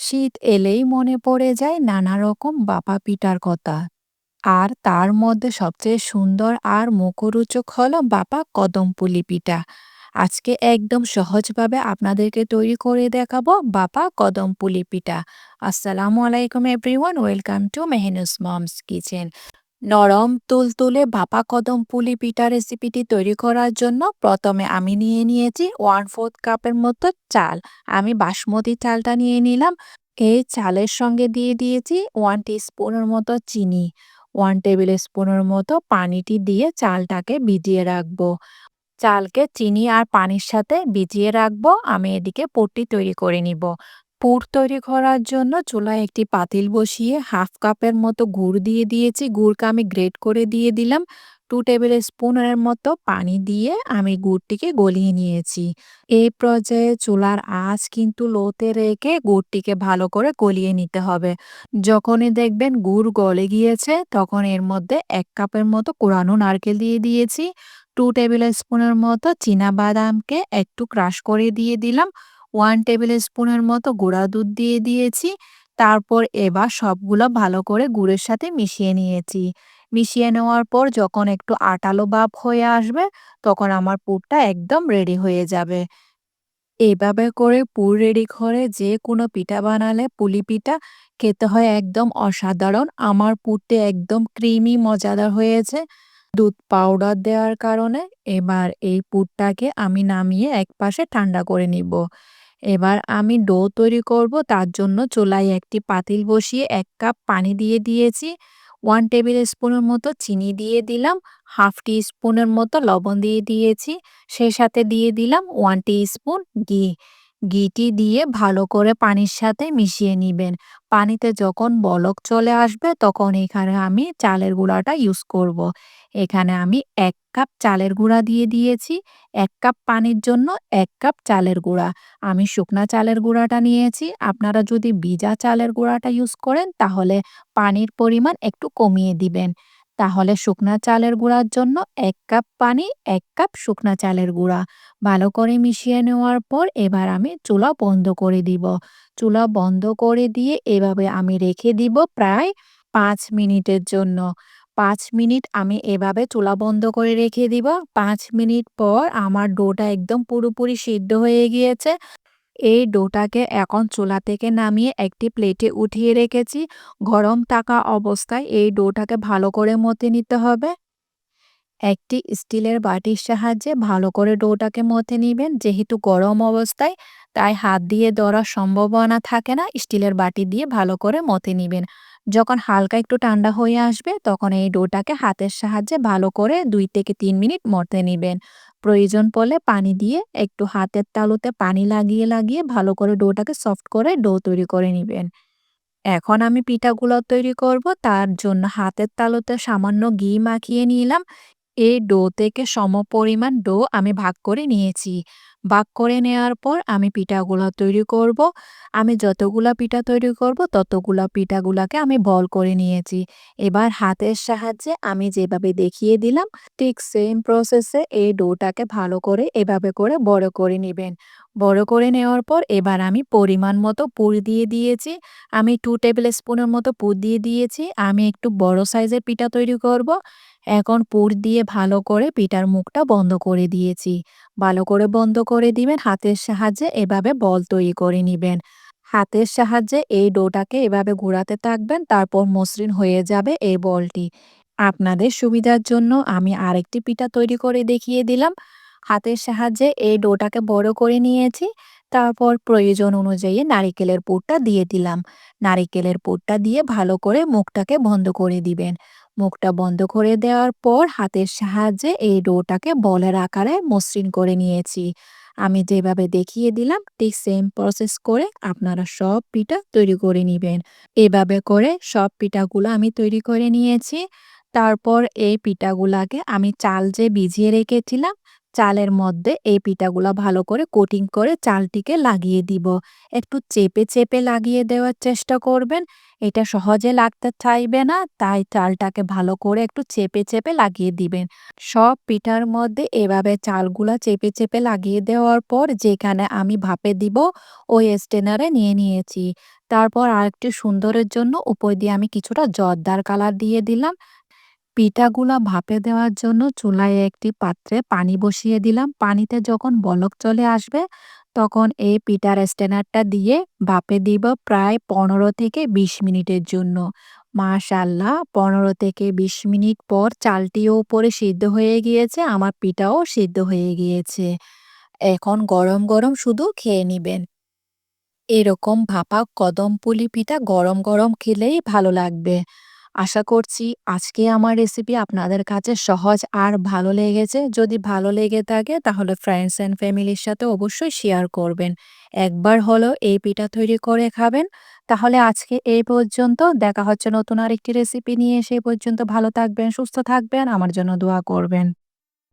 শীত এলেই মনে পড়ে যায় নানা রকম বাপা পিঠার কথা। আর তার মধ্যে সবচেয়ে সুন্দর আর মুখরোচক হলো বাপা কদম পুলি পিঠা। আজকে একদম সহজভাবে আপনাদেরকে তৈরি করে দেখাবো বাপা কদম পুলি পিঠা। আসসালামু আলাইকুম everyone, welcome to Mehnu's mom's kitchen. নরম তুলতুলে ভাপা কদম পুলি পিঠা রেসিপিটি তৈরি করার জন্য প্রথমে আমি নিয়ে নিয়েছি ওয়ান ফোর্থ কাপের মতো চাল। আমি বাসমতি চালটা নিয়ে নিলাম। এই চালের সঙ্গে দিয়ে দিয়েছি ওয়ান স্পুনের মতো চিনি। ওয়ান টেবিল স্পুনের মতো পানিটি দিয়ে চালটাকে ভিজিয়ে রাখব। চালকে চিনি আর পানির সাথে ভিজিয়ে রাখব। আমি এদিকে পুরটি তৈরি করে নিব। পুর তৈরি করার জন্য চুলায় একটি পাতিল বসিয়ে হাফ কাপের মতো গুড় দিয়ে দিয়েছি। গুড়কে আমি গ্রেট করে দিয়ে দিলাম। টু টেবিল স্পুনের মতো পানি দিয়ে আমি গুড়টিকে গলিয়ে নিয়েছি। এই পর্যায়ে চুলার আঁচ কিন্তু লোতে রেখে গুড়টিকে ভালো করে গলিয়ে নিতে হবে। যখনই দেখবেন গুড় গলে গিয়েছে, তখন এর মধ্যে এক কাপের মতো কোরানো নারকেল দিয়ে দিয়েছি। টু টেবিল স্পুনের মতো বাদামকে একটু ক্রাশ করে দিয়ে দিলাম। ওয়ান টেবিল স্পুনের মতো গুঁড়া দুধ দিয়ে দিয়েছি। তারপর এবার সবগুলো ভালো করে গুড়ের সাথে মিশিয়ে নিয়েছি। মিশিয়ে নেওয়ার পর যখন একটু আটালো ভাব হয়ে আসবে, তখন আমার পুরটা একদম রেডি হয়ে যাবে। এভাবে করে পুর রেডি করে যে কোনো পিঠা বানালে পুলি পিঠা খেতে হয় একদম অসাধারণ। আমার পুরটি একদম ক্রিমি মজাদার হয়েছে। দুধ পাউডার দেওয়ার কারণে এবার এই পুরটাকে আমি নামিয়ে এক পাশে ঠান্ডা করে নিব। এবার আমি ডো তৈরি করব। তার জন্য চুলায় একটি পাতিল বসিয়ে এক কাপ পানি দিয়ে দিয়েছি। ওয়ান টেবিল স্পুনের মতো চিনি দিয়ে দিলাম। হাফ টি স্পুনের মতো লবণ দিয়ে দিয়েছি। সেই সাথে দিয়ে দিলাম ওয়ান টি স্পুন ঘি। ঘিটি দিয়ে ভালো করে পানির সাথে মিশিয়ে নিবেন। পানিতে যখন বলক চলে আসবে, তখন এখানে আমি চালের গুঁড়াটা ইউজ করব। এখানে আমি এক কাপ চালের গুঁড়া দিয়ে দিয়েছি। এক কাপ পানির জন্য এক কাপ চালের গুঁড়া। আমি শুকনা চালের গুঁড়াটা নিয়েছি। আপনারা যদি ভিজা চালের গুঁড়াটা ইউজ করেন, তাহলে পানির পরিমাণ একটু কমিয়ে দিবেন। তাহলে শুকনা চালের গুঁড়ার জন্য এক কাপ পানি, এক কাপ শুকনা চালের গুঁড়া। ভালো করে মিশিয়ে নেওয়ার পর এবার আমি চুলা বন্ধ করে দিব। চুলা বন্ধ করে দিয়ে এভাবে আমি রেখে দিব প্রায় পাঁচ মিনিটের জন্য। পাঁচ মিনিট আমি এভাবে চুলা বন্ধ করে রেখে দিব। পাঁচ মিনিট পর আমার ডোটা একদম পুরোপুরি সিদ্ধ হয়ে গিয়েছে। এই ডোটাকে এখন চুলা থেকে নামিয়ে একটি প্লেটে উঠিয়ে রেখেছি। গরম থাকা অবস্থায় এই ডোটাকে ভালো করে মতে নিতে হবে। একটি স্টিলের বাটির সাহায্যে ভালো করে ডোটাকে মতে নিবেন। যেহেতু গরম অবস্থায়, তাই হাত দিয়ে ধরার সম্ভাবনা থাকে না। স্টিলের বাটি দিয়ে ভালো করে মতে নিবেন। যখন হালকা একটু ঠান্ডা হয়ে আসবে, তখন এই ডোটাকে হাতের সাহায্যে ভালো করে দুই থেকে তিন মিনিট মতে নিবেন। প্রয়োজন পড়লে পানি দিয়ে একটু হাতের তালুতে পানি লাগিয়ে লাগিয়ে ভালো করে ডোটাকে সফট করে ডো তৈরি করে নিবেন। এখন আমি পিঠাগুলো তৈরি করব। তার জন্য হাতের তালুতে সামান্য ঘি মাখিয়ে নিলাম। এই ডো থেকে সমপরিমাণ ডো আমি ভাগ করে নিয়েছি। ভাগ করে নেওয়ার পর আমি পিঠাগুলো তৈরি করব। আমি যতগুলা পিঠা তৈরি করব, ততগুলা পিঠাগুলাকে আমি বল করে নিয়েছি। এবার হাতের সাহায্যে আমি যেভাবে দেখিয়ে দিলাম, ঠিক সেম প্রসেসে এই ডোটাকে ভালো করে এভাবে করে বড় করে নেবেন। বড় করে নেওয়ার পর এবার আমি পরিমাণ মতো পুর দিয়ে দিয়েছি। আমি টু টেবিল স্পুনের মতো পুর দিয়ে দিয়েছি। আমি একটু বড় সাইজের পিঠা তৈরি করব। এখন পুর দিয়ে ভালো করে পিঠার মুখটা বন্ধ করে দিয়েছি। ভালো করে বন্ধ করে দিবেন, হাতের সাহায্যে এভাবে বল তৈরি করে নিবেন। হাতের সাহায্যে এই ডোটাকে এভাবে ঘোরাতে থাকবেন, তারপর মসৃণ হয়ে যাবে এই বলটি। আপনাদের সুবিধার জন্য আমি আরেকটি পিঠা তৈরি করে দেখিয়ে দিলাম। হাতের সাহায্যে এই ডোটাকে বড় করে নিয়েছি, তারপর প্রয়োজন অনুযায়ী নারিকেলের পুরটা দিয়ে দিলাম। নারিকেলের পুরটা দিয়ে ভালো করে মুখটাকে বন্ধ করে দিবেন। মুখটা বন্ধ করে দেওয়ার পর হাতের সাহায্যে এই ডোটাকে বলের আকারে মসৃণ করে নিয়েছি। আমি যেভাবে দেখিয়ে দিলাম, ঠিক সেম প্রসেস করে আপনারা সব পিঠা তৈরি করে নেবেন। এভাবে করে সব পিঠাগুলো আমি তৈরি করে নিয়েছি। তারপর এই পিঠাগুলাকে আমি চাল যে ভিজিয়ে রেখেছিলাম, চালের মধ্যে এই পিঠাগুলা ভালো করে কোটিং করে চালটিকে লাগিয়ে দিব। একটু চেপে চেপে লাগিয়ে দেওয়ার চেষ্টা করবেন, এটা সহজে লাগতে চাইবে না, তাই চালটাকে ভালো করে একটু চেপে চেপে লাগিয়ে দিবেন। সব পিঠার মধ্যে এভাবে চালগুলা চেপে চেপে লাগিয়ে দেওয়ার পর যেখানে আমি ভাপে দিব, ওই স্টেনারে নিয়ে নিয়েছি। তারপর আরেকটু সুন্দরের জন্য উপর দিয়ে আমি কিছুটা জর্দার কালার দিয়ে দিলাম। পিঠাগুলা ভাপে দেওয়ার জন্য চুলায় একটি পাত্রে পানি বসিয়ে দিলাম। পানিতে যখন বলক চলে আসবে, তখন এই পিঠার স্ট্যানারটা দিয়ে ভাপে দিব প্রায় পনেরো থেকে বিশ মিনিটের জন্য। মাশাল্লাহ পনেরো থেকে বিশ মিনিট পর চালটিও উপরে সিদ্ধ হয়ে গিয়েছে, আমার পিঠাও সিদ্ধ হয়ে গিয়েছে। এখন গরম গরম শুধু খেয়ে নিবেন। এরকম ভাপা কদম পুলি পিঠা গরম গরম খেলেই ভালো লাগবে। আশা করছি আজকে আমার রেসিপি আপনাদের কাছে সহজ আর ভালো লেগেছে। যদি ভালো লেগে থাকে তাহলে ফ্রেন্ডস অ্যান্ড ফ্যামিলির সাথে অবশ্যই শেয়ার করবেন। একবার হলো এই পিঠা তৈরি করে খাবেন। তাহলে আজকে এই পর্যন্ত। দেখা হচ্ছে নতুন আরেকটি রেসিপি নিয়ে। সেই পর্যন্ত ভালো থাকবেন, সুস্থ থাকবেন। আমার জন্য দোয়া করবেন।